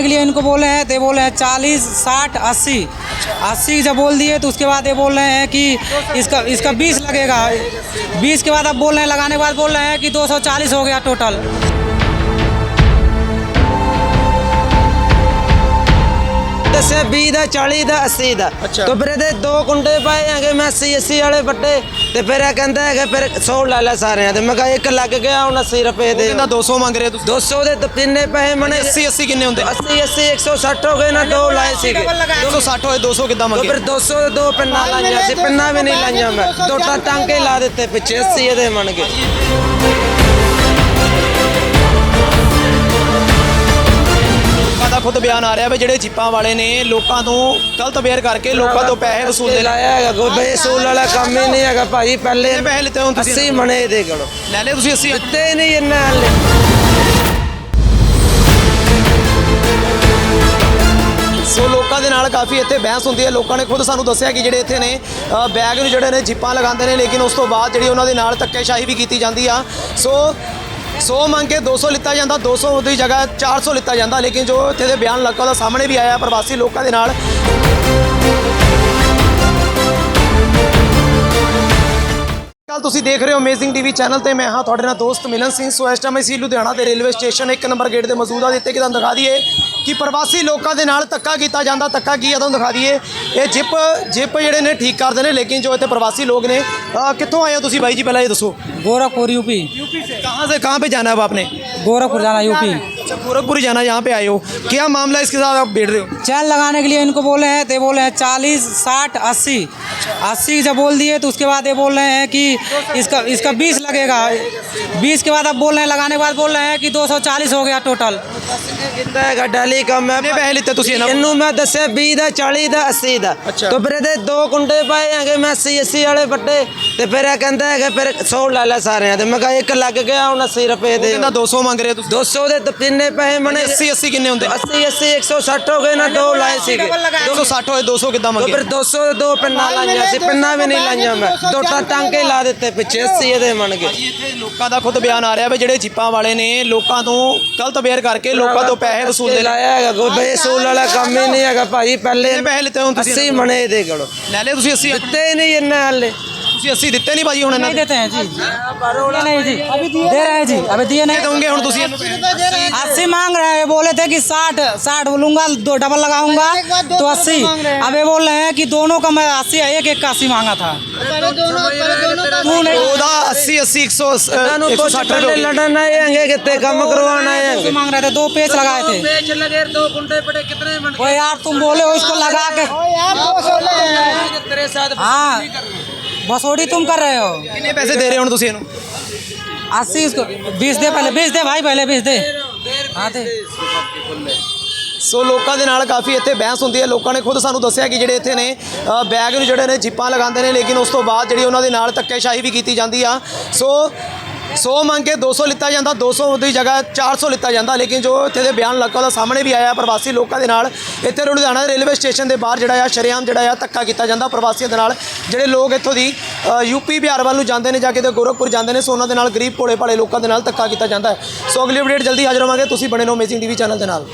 लगाने के लिए इनको बोले हैं तो बोले हैं चालीस, साठ, अस्सी। अस्सी जब बोल दिए तो उसके बाद ये बोल रहे हैं कि इसका इसका बीस लगेगा। बीस के बाद अब बोल रहे हैं, लगाने के बाद बोल रहे हैं कि दो सौ चालीस हो गया टोटल ਦੱਸਿਆ 20 ਦਾ 40 ਦਾ 80 ਦਾ। ਅੱਛਾ। ਤੇ ਫਿਰ ਇਹਦੇ ਦੋ ਕੁੰਡੇ ਪਏ ਹੈਗੇ ਮੈਂ 80 80 ਵਾਲੇ ਵੱਟੇ ਤੇ ਫਿਰ ਇਹ ਕਹਿੰਦਾ ਹੈਗਾ ਫਿਰ 100 ਲੈ ਲੈ ਸਾਰਿਆਂ ਦੇ। ਮੈਂ ਕਿਹਾ ਇੱਕ ਲੱਗ ਗਿਆ ਹੁਣ 80 ਰੁਪਏ ਦੇ ਕਹਿੰਦਾ 200 ਮੰਗ ਰਹੇ ਤੁਸੀਂ। 200 ਦੇ ਤਾਂ ਕਿੰਨੇ ਪੈਸੇ ਮਨੇ 80 80 ਕਿੰਨੇ ਹੁੰਦੇ? 80 80 160 ਹੋ ਗਏ ਨਾ ਦੋ ਲਾਏ ਸੀਗੇ। 260 ਹੋਏ 200 ਕਿੱਦਾਂ ਤੇ ਮੰਗੇ ਫਿਰ 200 ਦੇ ਦੋ ਪਿੰਨਾਂ ਲਾਈਆਂ ਸੀ ਪਿੰਨਾਂ ਵੀ ਨਹੀਂ ਲਾਈਆਂ ਮੈਂ। ਦੋ ਤਾਂ ਟਾਂਕੇ ਲਾ ਦਿੱਤੇ ਪਿੱਛੇ 80 ਇਹਦੇ ਮਣ ਗਏ। ਖੁਦ ਬਿਆਨ ਆ ਰਿਹਾ ਵੀ ਜਿਹੜੇ ਜਿੱਪਾਂ ਵਾਲੇ ਨੇ ਲੋਕਾਂ ਤੋਂ ਗਲਤ ਵੇਅਰ ਕਰਕੇ ਲੋਕਾਂ ਤੋਂ ਪੈਸੇ ਵਸੂਲਦੇ ਲਾਇਆ ਹੈਗਾ ਕੋਈ ਬੇਸੂਲ ਵਾਲਾ ਕੰਮ ਹੀ ਨਹੀਂ ਹੈਗਾ ਭਾਜੀ ਪਹਿਲੇ ਕਿੰਨੇ ਪੈਸੇ ਲਿੱਤੇ ਹੁਣ ਤੁਸੀਂ? 80 ਮਣੇ ਦੇ ਕੋਲੋਂ। ਲੈ ਲਏ ਤੁਸੀਂ 80 ਦਿੱਤੇ ਹੀ ਨਹੀਂ ਇੰਨਾ ਹਾਲੇ। ਸੋ ਲੋਕਾਂ ਦੇ ਨਾਲ ਕਾਫੀ ਇੱਥੇ ਬਹਿਸ ਹੁੰਦੀ ਹੈ। ਲੋਕਾਂ ਨੇ ਖੁਦ ਸਾਨੂੰ ਦੱਸਿਆ ਕਿ ਜਿਹੜੇ ਇੱਥੇ ਨੇ ਅ, ਬੈਗ ਨੂੰ ਜਿਹੜੇ ਨੇ ਜਿੱਪਾਂ ਲਗਾਉਂਦੇ ਨੇ ਲੇਕਿਨ ਉਸ ਤੋਂ ਬਾਅਦ ਜਿਹੜੀ ਉਹਨਾਂ ਦੇ ਨਾਲ ਧੱਕੇਸ਼ਾਹੀ ਵੀ ਕੀਤੀ ਜਾਂਦੀ ਆ। ਸੋ 100 ਮੰਗ ਕੇ 200 ਲਿੱਤਾ ਜਾਂਦਾ 200 ਦੀ ਜਗ੍ਹਾ 400 ਲਿੱਤਾ ਜਾਂਦਾ, ਲੇਕਿਨ ਜੋ ਇੱਥੇ ਦੇ ਬਿਆਨ ਲੋਕਾਂ ਦਾ ਸਾਹਮਣੇ ਵੀ ਆਇਆ, ਪ੍ਰਵਾਸੀ ਲੋਕਾਂ ਦੇ ਨਾਲ। ਕੱਲ ਤੁਸੀਂ ਦੇਖ ਰਹੇ ਹੋ ਅਮੇਜ਼ਿੰਗ ਟੀਵੀ ਚੈਨਲ ਤੇ ਮੈਂ ਹਾਂ, ਤੁਹਾਡੇ ਨਾਲ ਦੋਸਤ ਮਿਲਨ ਸਿੰਘ। ਸੋ ਇਸ ਟਾਈਮ ਅਸੀਂ ਲੁਧਿਆਣਾ ਦੇ ਰੇਲਵੇ ਸਟੇਸ਼ਨ 1 ਨੰਬਰ ਗੇਟ ਦੇ ਮੌਜੂਦ ਆ ਦਿੱਤੇ ਕਿ ਤੁਹਾਨੂੰ ਦਿਖਾ ਦਈਏ ਕਿ ਪ੍ਰਵਾਸੀ ਲੋਕਾਂ ਦੇ ਨਾਲ ਧੱਕਾ ਕੀਤਾ ਜਾਂਦਾ ਧੱਕਾ ਕੀ ਆ ਤੁਹਾਨੂੰ ਦਿਖਾ ਦਈਏ ਇਹ ਜਿਪ ਜਿਪ ਜਿਹੜੇ ਨੇ ਠੀਕ ਕਰਦੇ ਨੇ ਲੇਕਿਨ ਜੋ ਇੱਥੇ ਪ੍ਰਵਾਸੀ ਲੋਕ ਨੇ ਅਹ ਕਿੱਥੋਂ ਆਏ ਹੋ ਤੁਸੀਂ ਬਾਈ ਜੀ ਪਹਿਲਾਂ ਇਹ ਦੱਸੋ गोरखपुर यूपी कहाँ से कहाँ पे जाना है अब आपने गोरखपुर जाना यूपी अच्छा गोरखपुर ही जाना है, यहाँ पे आए हो क्या मामला है इसके साथ आप बैठ रहे हो चैन लगाने के लिए इनको बोले हैं तो ये बोले हैं चालीस साठ अस्सी अस्सी जब बोल दिए तो उसके बाद ये बोल रहे हैं कि इसका इसका बीस लगेगा बीस के बाद अब बोल रहे हैं लगाने के बाद बोल रहे हैं कि दो सौ चालीस हो गया टोटल ਕੀਤਾ ਹੈਗਾ ਡੈਲੀ ਕੰਮ ਮੈਂ ਕਿੰਨੇ ਪੈਸੇ ਲਿੱਤੇ ਤੁਸੀਂ ਇਹਨਾਂ ਕੋਲ? ਇਹਨੂੰ ਮੈਂ ਦੱਸਿਆ 20 ਦਾ 40 ਦਾ 80 ਦਾ ਅੱਛਾ। ਤੇ ਫਿਰ ਇਹਦੇ ਦੋ ਕੁੰਡੇ ਪਏ ਹੈਗੇ ਮੈਂ 80 80 ਵਾਲੇ ਵੱਟੇ ਤੇ ਫਿਰ ਇਹ ਕਹਿੰਦਾ ਹੈਗਾ ਫਿਰ 100 ਲੈ ਲੈ ਸਾਰਿਆਂ ਦੇ। ਮੈਂ ਕਿਹਾ ਇੱਕ ਲੱਗ ਗਿਆ ਹੁਣ 80 ਰੁਪਏ ਦੇ। ਕਹਿੰਦਾ 200 ਮੰਗ ਰਹੇ ਤੁਸੀਂ। 200 ਦੇ ਤਾਂ ਕਿੰਨੇ ਪੈਸੇ ਮਨੇ 80 80 ਕਿੰਨੇ ਹੁੰਦੇ? 80 80 160 ਹੋ ਗਏ ਨਾ ਦੋ ਲਾਏ ਸੀਗੇ। 260 ਹੋਏ 200 ਕਿੱਦਾਂ ਤੇ ਮੰਗੇ ਫਿਰ 200 ਦੇ ਦੋ ਪਿੰਨਾਂ ਲਾਈਆਂ ਸੀ ਪਿੰਨਾਂ ਵੀ ਨਹੀਂ ਲਾਈਆਂ ਮੈਂ। ਦੋ ਤਾਂ ਟਾਂਕੇ ਲਾ ਦਿੱਤੇ ਪਿੱਛੇ 80 ਇਹਦੇ ਮਣ ਗਏ। ਇੱਥੇ ਲੋਕਾਂ ਦਾ ਖੁਦ ਬਿਆਨ ਆ ਰਿਹਾ ਵੀ ਜਿਹੜੇ ਜਿੱਪਾਂ ਵਾਲੇ ਨੇ ਲੋਕਾਂ ਤੋਂ ਗਲਤ ਵੇਅਰ ਕਰਕੇ ਲੋਕਾਂ ਤੋਂ ਪੈਸੇ ਵਸੂਲਦੇ ਲਾਇਆ ਹੈਗਾ ਕੋਈ ਬੇਸੂਲ ਵਾਲਾ ਕੰਮ ਹੀ ਨਹੀਂ ਹੈਗਾ ਭਾਜੀ ਪਹਿਲੇ ਪੈਸੇ ਲਿੱਤੇ ਹੁਣ ਤੁਸੀਂ 80 ਮਣੇ ਦੇ ਕੋਲੋਂ। ਲੈ ਲਏ ਤੁਸੀਂ 80 ਦਿੱਤੇ ਹੀ ਨਹੀਂ ਇੰਨਾ ਹਾਲੇ। ਤੁਸੀਂ 80 ਦਿੱਤੇ ਨਹੀਂ ਭਾਜੀ ਹੁਣ ਇਹਨਾਂ नहीं ਦੇ देते हैं जी नहीं जी दे रहे हैं जी अभी दिए नहीं ਦੋਗੇ ਹੁਣ ਤੁਸੀਂ ਇਹਨੂੰ अस्सी मांग रहे हैं बोले थे कि साठ साठ लूंगा दो डबल लगाऊंगा तो अस्सी अब ये बोल रहे हैं कि दोनों का मैं अस्सी एक एक का अस्सी मांगा था तू नहीं ਉਹਦਾ 80 80 ਇਹਨਾਂ 100 ਨੂੰ ਪੁੱਛ 160 ਪਹਿਲੇ ਰੁਪਏ ਲੜਨ ਆਏ ਹੈਗੇ ਕਿਤੇ ਕੰਮ ਕਰਵਾਉਣ ਆਏ अस्सी ਹੈਗੇ मांग रहे थे दो पेच लगाए थे पेच लगे दो कुंडे पड़े कितने मन ओ यार तुम बोले हो इसको लगा के तेरे साथ हाँ बसोड़ी तुम कर रहे हो ਕਿੰਨੇ ਪੈਸੇ ਦੇ ਰਹੇ ਹੋ ਹੁਣ ਤੁਸੀਂ ਇਹਨੂੰ अस्सी इसको बीस दे पहले बीस दे भाई पहले बीस दे हाँ दे ਸੋ ਲੋਕਾਂ ਦੇ ਨਾਲ ਕਾਫੀ ਇੱਥੇ ਬਹਿਸ ਹੁੰਦੀ ਹੈ ਲੋਕਾਂ ਨੇ ਖੁਦ ਸਾਨੂੰ ਦੱਸਿਆ ਕਿ ਜਿਹੜੇ ਇੱਥੇ ਨੇ ਅ, ਬੈਗ ਨੂੰ ਜਿਹੜੇ ਨੇ ਜਿੱਪਾਂ ਲਗਾਉਂਦੇ ਨੇ ਲੇਕਿਨ ਉਸ ਤੋਂ ਬਾਅਦ ਜਿਹੜੀ ਉਹਨਾਂ ਦੇ ਨਾਲ ਧੱਕੇਸ਼ਾਹੀ ਵੀ ਕੀਤੀ ਜਾਂਦੀ ਆ ਸੋ 100 ਮੰਗ ਕੇ 200 ਲਿੱਤਾ ਜਾਂਦਾ 200 ਦੀ ਜਗ੍ਹਾ 400 ਲਿੱਤਾ ਜਾਂਦਾ ਲੇਕਿਨ ਜੋ ਇੱਥੇ ਦੇ ਬਿਆਨ ਲੋਕਾਂ ਦਾ ਸਾਹਮਣੇ ਵੀ ਆਇਆ ਪ੍ਰਵਾਸੀ ਲੋਕਾਂ ਦੇ ਨਾਲ। ਇੱਥੇ ਲੁਧਿਆਣਾ ਰੇਲਵੇ ਸਟੇਸ਼ਨ ਦੇ ਬਾਹਰ ਜਿਹੜਾ ਆ ਸ਼ਰੇਆਮ ਜਿਹੜਾ ਆ ਧੱਕਾ ਕੀਤਾ ਜਾਂਦਾ ਪ੍ਰਵਾਸੀਆਂ ਦੇ ਨਾਲ। ਜਿਹੜੇ ਲੋਕ ਇੱਥੋਂ ਦੀ ਅ, ਯੂਪੀ ਬਿਹਾਰ ਵੱਲ ਨੂੰ ਜਾਂਦੇ ਨੇ ਜਾ ਕੇ ਤੇ ਗੋਰਖਪੁਰ ਜਾਂਦੇ ਨੇ ਸੋ ਉਹਨਾਂ ਦੇ ਨਾਲ ਗਰੀਬ ਭੋਲੇ ਭਾਲੇ ਲੋਕਾਂ ਦੇ ਨਾਲ ਧੱਕਾ ਕੀਤਾ ਜਾਂਦਾ ਹੈ। ਸੋ ਅਗਲੀ ਅਪਡੇਟ ਜਲਦੀ ਹਾਜ਼ਰ ਹੋਵਾਂਗੇ। ਤੁਸੀਂ ਬਣੇ ਰਹੋ ਅਮੇਜ਼ਿੰਗ ਟੀਵੀ ਚੈਨਲ ਦੇ ਨਾਲ।